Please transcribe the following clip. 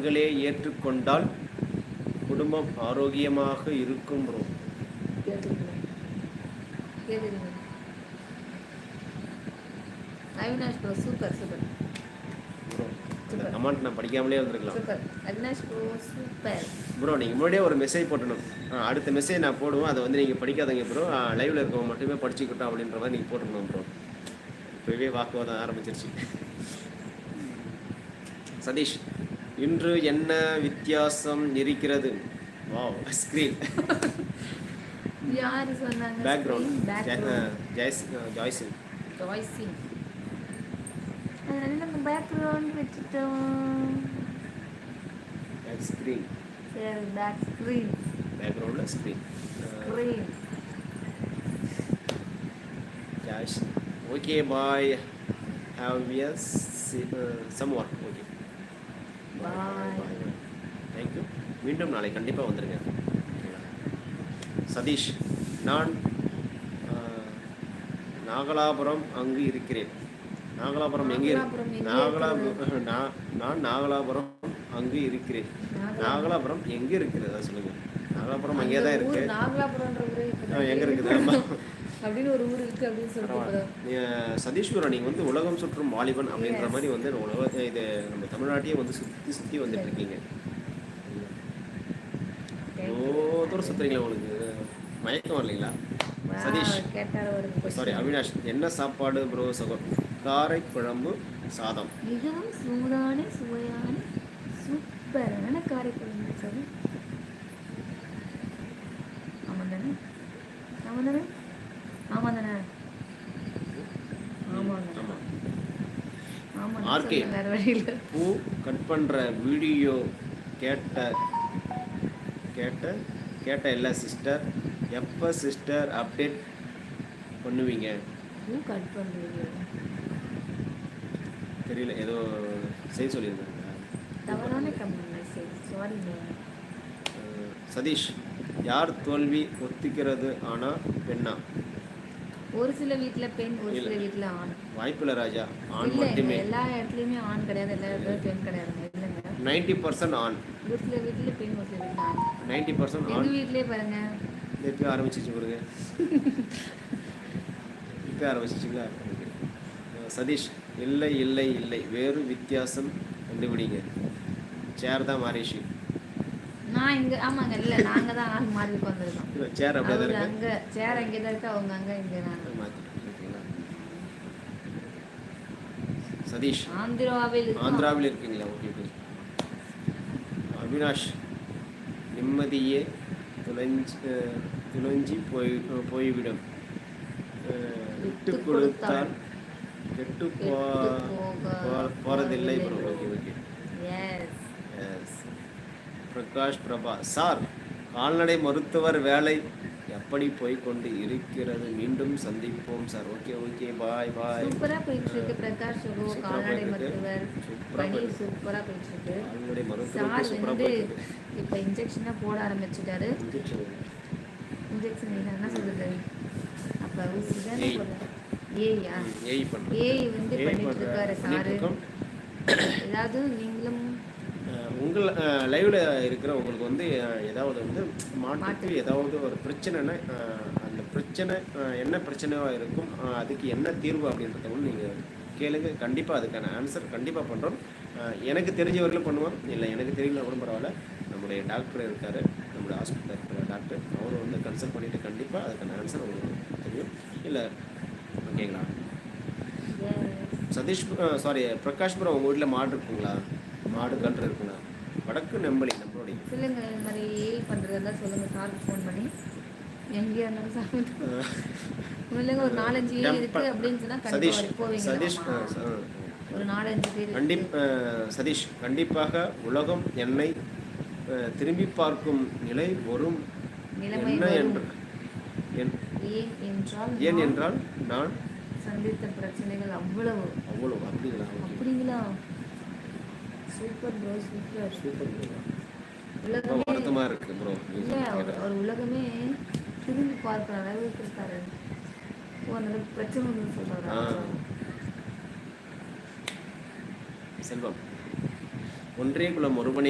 ஆண்களே ஏற்றுக்கொண்டால் குடும்பம் ஆரோக்கியமாக இருக்கும் bro Avinash super super comment நான் படிக்காமலே வந்திருக்கலாம் அவினாஷ் ப்ரோ சூப்பர் ப்ரோ நீங்கள் முன்னாடியே ஒரு மெசேஜ் போட்டணும் அடுத்த மெசேஜ் நான் போடுவேன். அதை வந்து நீங்கள் படிக்காதீங்க ப்ரோ லைவில் இருக்கவங்க மட்டுமே படிச்சுக்கிட்டோம் அப்படின்ற மாதிரி நீங்கள் போட்டுருக்கணும் ப்ரோ இப்போவே வாக்குவாதம் ஆரம்பிச்சிருச்சு. சதீஷ். இன்று என்ன வித்தியாசம் இருக்கிறது? வாவ் ஸ்க்ரீன் யார் சொன்னாங்க பேக்ரவுண்ட் ஜாய்ஸ் ஜாய்ஸின் வாய்ஸிங் அதனால நம்ம பேக்ரவுண்ட் வச்சுட்டோம் பேக் ஸ்க்ரீன் சரி பேக் ஸ்க்ரீன் பேக்ரவுண்டில் screen screen Joyce okay bye have yes some work okay thank you மீண்டும் நாளை கண்டிப்பாக வந்துடுங்க சதீஷ் நான் நாகலாபுரம் அங்கு இருக்கிறேன். நாகலாபுரம் எங்கே? நாகலாபுரம் நாகலாபுரம் நான் நாகலாபுரம் அங்கு இருக்கிறேன். நாகலாபுரம். எங்கே இருக்குது அதை சொல்லுங்க. நாகலாபுரம் அங்கே தான் இருக்கு. எங்க இருக்குது? ஆமா. அப்படின்னு ஒரு ஊர் இருக்கு அப்படின்னு சொல்லிட்டு சதீஷ்வரன் நீங்கள் வந்து உலகம் சுற்றும் வாலிபன் அப்படின்ற. மாதிரி வந்து உலகத்தை இது நம்ம தமிழ்நாட்டையே வந்து சுற்றி சுற்றி வந்துட்டு இருக்கீங்க. You. தூரம் சுற்றுறீங்களா உங்களுக்கு? மயக்கம் வரலைங்களா? சதீஷ். சாரி அவினாஷ். என்ன சாப்பாடு ப்ரோ சகோ காரை குழம்பு சாதம். மிகவும் சூடான சுவையான சூப்பரான காரைக்குழம்பு சரி ஆமாம் தானே ஆமாம் தானே தானே? ஆமாங்க. இல்லை பூ கட் பண்ணுற வீடியோ கேட்ட கேட்ட கேட்ட இல்லை சிஸ்டர் எப்போ சிஸ்டர் அப்டேட் பண்ணுவீங்க? பூ கட் பண்ணுறீங்க தெரியல ஏதோ செய்ய சொல்லியிருந்தாங்க. தவறான கமெண்ட் சதீஷ் யார் தோல்வி ஒத்துக்கிறது ஆனா பெண்ணா? ஒரு சில வீட்ல பெண் ஒரு சில. வீட்ல ஆண். வாய்ப்பில்லை ராஜா. ஆண் மட்டுமே. எல்லா இடத்துலயுமே ஆண் கிடையாது எல்லா இடத்துலயும் பெண் கிடையாதுங்க. இல்லைங்க. நைன்டி பர்சன்ட் ஆண். ஒரு சில வீட்ல பெண் ஒரு சில வீட்ல ஆண். நைன்டி பர்சன்ட் ஆண். வீட்லயே பாருங்க. இப்போ ஆரம்பிச்சிச்சு பாருங்க. இப்போ ஆரம்பிச்சிச்சுங்களா சதீஷ் இல்லை இல்லை இல்லை. வேறு வித்தியாசம் கண்டுபிடிங்க. சேர் தான் மாறிச்சு நான் இங்க ஆமாங்க இல்ல நாங்க தான் ஆள் மாறி உட்காந்துருக்கோம் சேர் அப்படியே தான் இருக்கு. அங்க சேர் அங்கே தான் இருக்கு அவங்க அங்க இங்க நாங்க? சதீஷ். ஆந்திராவில் இருக்கோம். ஆந்திராவில் இருக்கீங்களா? Okay okay. அவினாஷ் நிம்மதியே துளைஞ்சி துளைஞ்சி போய் போய்விடும். விட்டு கொடுத்தால் கெட்டு போ கெட்டுப் போக போ- போறதில்லை ப்ரோ. போவதில்லை. Okay okay. Yes. Yes Prakash Prabha sir கால்நடை மருத்துவர் வேலை எப்படி போய் கொண்டு இருக்கிறது? மீண்டும் சந்திப்போம் sir. Okay okay bye bye. சூப்பரா போயிட்டு இருக்கு பிரகாஷ் சூப்பரா கால்நடை. மருத்துவர். பணி சூப்பரா போயிட்டு இருக்கு கால்நடை சார் சூப்பரா போயிட்டு இருக்கு. இப்ப இன்ஜெக்ஷனா போட ஆரம்பிச்சுட்டாரு. இன்ஜெக்ஷன் இன்ஜெக்ஷன் என்ன சொல்றது? அப்ப ஊசி தானே ஏய்யா? ஏய் வந்து பண்ணிட்டு இருக்காரு சாரு. ஏதாவது நீங்களும் உங்கள் லைவ்ல இருக்கிற உங்களுக்கு வந்து ஏதாவது வந்து மாட்டுக்கு மாட்டு. ஏதாவது ஒரு பிரச்சனைனா அந்த பிரச்சனை என்ன பிரச்சனையாக இருக்கும் அதுக்கு என்ன தீர்வு அப்படின்றத வந்து நீங்கள் கேளுங்க. கண்டிப்பாக அதுக்கான ஆன்சர் கண்டிப்பாக பண்ணுறோம் எனக்கு தெரிஞ்சவர்களும் பண்ணுவோம் இல்லை எனக்கு தெரியல கூட பரவாயில்ல. நம்முடைய டாக்டர் இருக்கார். நம்முடைய ஹாஸ்பிட்டலில் இருக்கிற டாக்டர் அவர் வந்து கன்சல்ட் பண்ணிவிட்டு கண்டிப்பாக அதுக்கான ஆன்சர் உங்களுக்கு தெரியும். இல்லை ஓகேங்களா. சதீஷ் சாரி பிரகாஷ் ப்ரோ உங்கள் வீட்டில் மாடு இருக்குங்களா? மாடு கன்று இருக்குங்களா? வடக்கு நெம்பளி நம்மளுடைய சொல்லுங்க இந்த மாதிரி பண்றதா சொல்லுங்க சாருக்கு ஃபோன் பண்ணி. எங்கேயா இருந்தாலும் சார் இல்லைங்க ஒரு நாலஞ்சு ஏய் இருக்கு அப்படின்னு சொன்னா சதீஷ் கண்டிப்பா சதீஷ் ஒரு நாலஞ்சு பேர் கண்டிப் அஹ், சதீஷ் கண்டிப்பாக உலகம் என்னை திரும்பி பார்க்கும் நிலை வரும். என்ன. என்று என்- ஏன் என்றால் நான் என்றால் நான் சந்தித்த பிரச்சனைகள் அவ்வளவு. அவ்வளோ அப்படிங்களா ஓகே அப்படிங்களா சூப்பர் ப்ரோ சூப்பர் சூப்பர் உலகமே வருத்தமாக இருக்கு ப்ரோ இல்ல அவர் உலகமே திரும்பி பார்க்கிற அளவுக்கு இருக்காரு. ஓ அந்த அளவுக்கு பிரச்சனை ஆ. செல்வம் ஒன்றே குலம் ஒருவனே